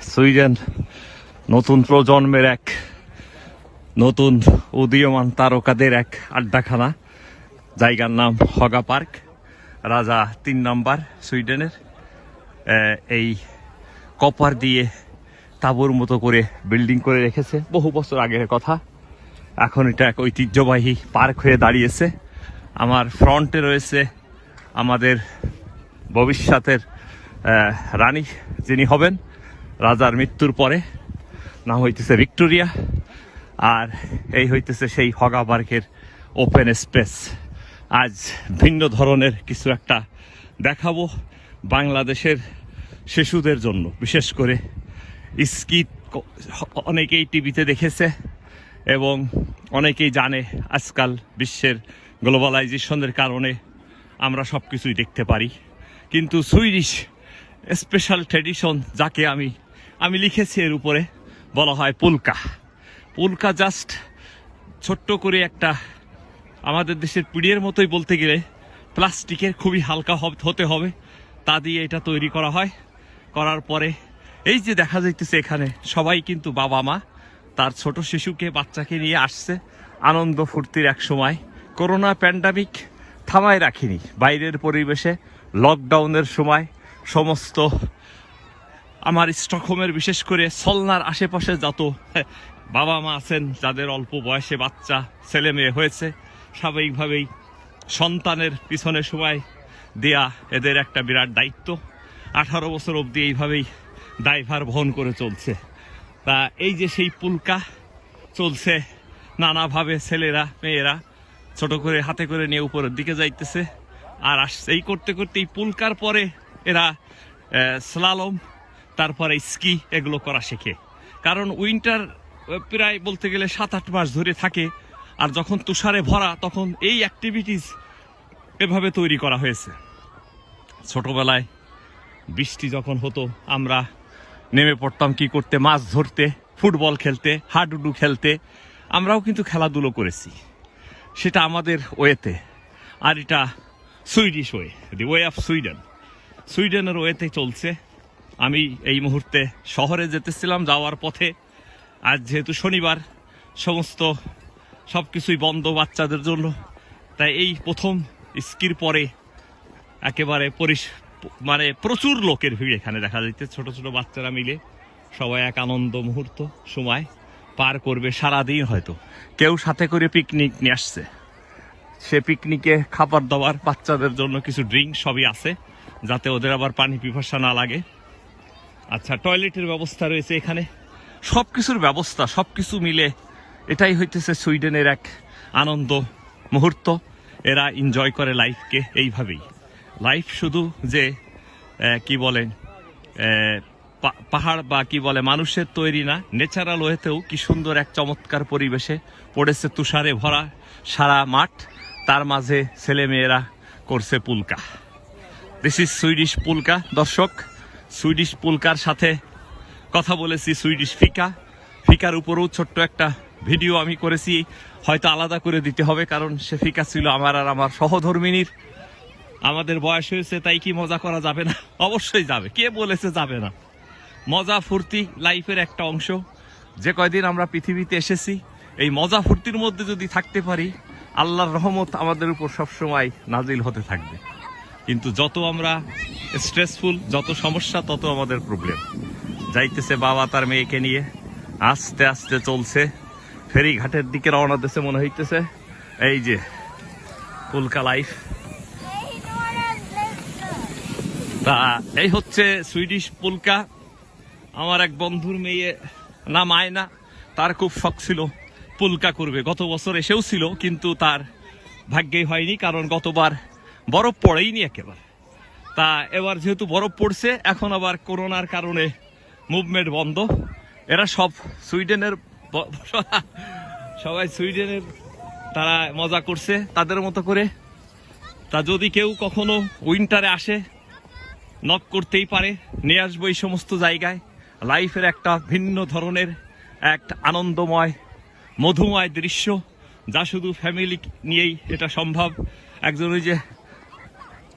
Sweden নতুন প্রজন্মের এক নতুন উদীয়মান তারকাদের এক আড্ডাখানা। জায়গার নাম হগা পার্ক। রাজা তিন নাম্বার সুইডেনের। এই কপার দিয়ে তাঁবুর মতো করে বিল্ডিং করে রেখেছে বহু বছর আগের কথা। এখন এটা এক ঐতিহ্যবাহী পার্ক হয়ে দাঁড়িয়েছে। আমার ফ্রন্টে রয়েছে আমাদের ভবিষ্যতের রানী যিনি হবেন। রাজার মৃত্যুর পরে। নাম হইতেছে ভিক্টোরিয়া। আর এই হইতেছে সেই হগা পার্কের ওপেন স্পেস আজ ভিন্ন ধরনের কিছু একটা দেখাবো বাংলাদেশের শিশুদের জন্য। বিশেষ করে স্কিট অনেকেই টিভিতে দেখেছে এবং অনেকেই জানে আজকাল বিশ্বের গ্লোবালাইজেশনের কারণে আমরা সব কিছুই দেখতে পারি। কিন্তু সুইডিশ স্পেশাল ট্র্যাডিশন যাকে আমি আমি লিখেছি এর উপরে, বলা হয় পুলকা। পুলকা জাস্ট ছোট্ট করে একটা আমাদের দেশের পিড়িয়ের মতোই বলতে গেলে প্লাস্টিকের খুবই হালকা হতে হবে, তা দিয়ে এটা তৈরি করা হয়। করার পরে এই যে দেখা যাইতেছে এখানে, সবাই কিন্তু বাবা মা, তার ছোট শিশুকে, বাচ্চাকে নিয়ে আসছে, আনন্দ ফুর্তির এক সময়। করোনা প্যান্ডামিক থামায় রাখিনি। বাইরের পরিবেশে লকডাউনের সময় সমস্ত আমার স্টকহোমের বিশেষ করে সলনার আশেপাশে যত বাবা মা আছেন, যাদের অল্প বয়সে বাচ্চা, ছেলে মেয়ে হয়েছে, স্বাভাবিকভাবেই সন্তানের পিছনে সময় দেয়া এদের একটা বিরাট দায়িত্ব। আঠারো বছর অবধি এইভাবেই দায়ভার বহন করে চলছে। তা এই যে সেই পুলকা চলছে, নানাভাবে ছেলেরা, মেয়েরা ছোট করে হাতে করে নিয়ে উপরের দিকে যাইতেছে। আর এই করতে করতে এই পুলকার পরে এরা স্লালম তারপরে স্কি এগুলো করা শেখে। কারণ উইন্টার প্রায় বলতে গেলে সাত আট মাস ধরে থাকে, আর যখন তুষারে ভরা, তখন এই অ্যাক্টিভিটিস এভাবে তৈরি করা হয়েছে। ছোটবেলায় বৃষ্টি যখন হতো, আমরা নেমে পড়তাম কি করতে, মাছ ধরতে, ফুটবল খেলতে, হাডুডু খেলতে, আমরাও কিন্তু খেলাধুলো করেছি। সেটা আমাদের ওয়েতে, আর এটা Swedish way the way of Sweden সুইডেনের ওয়েতে চলছে আমি এই মুহূর্তে শহরে যেতেছিলাম, যাওয়ার পথে। আজ যেহেতু শনিবার, সমস্ত সব কিছুই বন্ধ বাচ্চাদের জন্য। তাই এই প্রথম স্কির পরে একেবারে পরিস মানে প্রচুর লোকের ভিড় এখানে দেখা যাচ্ছে, ছোট ছোট বাচ্চারা মিলে। সবাই এক আনন্দ মুহূর্ত, সময় পার করবে সারাদিন হয়তো। কেউ সাথে করে পিকনিক নিয়ে আসছে। সে পিকনিকে খাবার দাবার, বাচ্চাদের জন্য কিছু ড্রিঙ্ক সবই আছে, যাতে ওদের আবার পানি পিপাসা না লাগে। আচ্ছা টয়লেটের ব্যবস্থা রয়েছে এখানে? সব কিছুর ব্যবস্থা সব কিছু মিলে এটাই হইতেছে সুইডেনের এক আনন্দ মুহূর্ত। এরা এনজয় করে লাইফকে এইভাবেই। লাইফ শুধু যে কি বলেন পাহাড় বা কি বলে, মানুষের তৈরি না নেচারাল ওয়েতেও কি সুন্দর এক চমৎকার পরিবেশে পড়েছে তুষারে ভরা সারা মাঠ। তার মাঝে ছেলে মেয়েরা করছে পুলকা। দিস ইজ সুইডিশ পুলকা, দর্শক। সুইডিশ পুলকার সাথে কথা বলেছি, সুইডিশ ফিকা। ফিকার উপরেও ছোট্ট একটা ভিডিও আমি করেছি। হয়তো আলাদা করে দিতে হবে, কারণ সে ফিকা ছিল আমার আর আমার সহধর্মিনীর। আমাদের বয়স হয়েছে, তাই কি মজা করা যাবে না? অবশ্যই যাবে, কে বলেছে যাবে না? মজা ফুর্তি লাইফের একটা অংশ। যে কয়দিন আমরা পৃথিবীতে এসেছি, এই মজা ফুর্তির মধ্যে যদি থাকতে পারি, আল্লাহর রহমত আমাদের উপর সবসময় নাজিল হতে থাকবে। কিন্তু যত আমরা স্ট্রেসফুল যত সমস্যা, তত আমাদের প্রবলেম যাইতেছে বাবা তার মেয়েকে নিয়ে, আস্তে আস্তে চলছে। ফেরি ঘাটের দিকে রওনা দিতেছে মনে হইতেছে। এই যে, কুলকা লাইফ তা এই হচ্ছে সুইডিশ পুলকা আমার এক বন্ধুর মেয়ে নাম আয়না। তার খুব শখ ছিল পুলকা করবে। গত বছর এসেও ছিল, কিন্তু তার ভাগ্যেই হয়নি, কারণ গতবার বরফ পড়েইনি একেবারে। তা এবার যেহেতু বরফ পড়ছে, এখন আবার করোনার কারণে মুভমেন্ট বন্ধ। এরা সব সুইডেনের সবাই সুইডেনের তারা মজা করছে তাদের মতো করে। তা যদি কেউ কখনো উইন্টারে আসে নক করতেই পারে। নিয়ে আসব এই সমস্ত জায়গায়। লাইফের একটা ভিন্ন ধরনের এক আনন্দময়, মধুময় দৃশ্য, যা শুধু ফ্যামিলি নিয়েই এটা সম্ভব। একজন ওই যে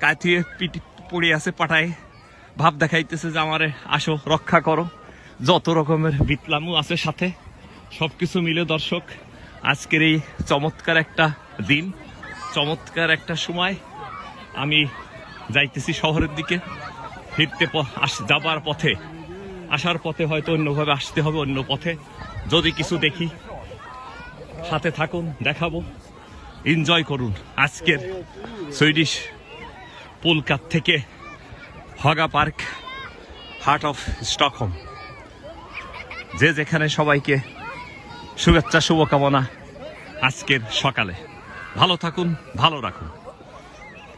কাথিয়ে পিটি পড়ে আছে পাটায় ভাব দেখাইতেছে যে আমারে আসো, রক্ষা করো। যত রকমের বিতলামু আছে সাথে সব কিছু মিলে দর্শক, আজকের এই চমৎকার একটা দিন, চমৎকার একটা সময়। আমি যাইতেছি শহরের দিকে, ফিরতে যাবার পথে। আসার পথে হয়তো অন্যভাবে আসতে হবে, অন্য পথে। যদি কিছু দেখি, সাথে থাকুন, দেখাবো। এনজয় করুন আজকের সুইডিশ পুলকাত থেকে Haga park, heart of Stockholm. যে যেখানে সবাইকে শুভেচ্ছা, শুভকামনা আজকের সকালে। ভালো থাকুন, ভালো রাখুন।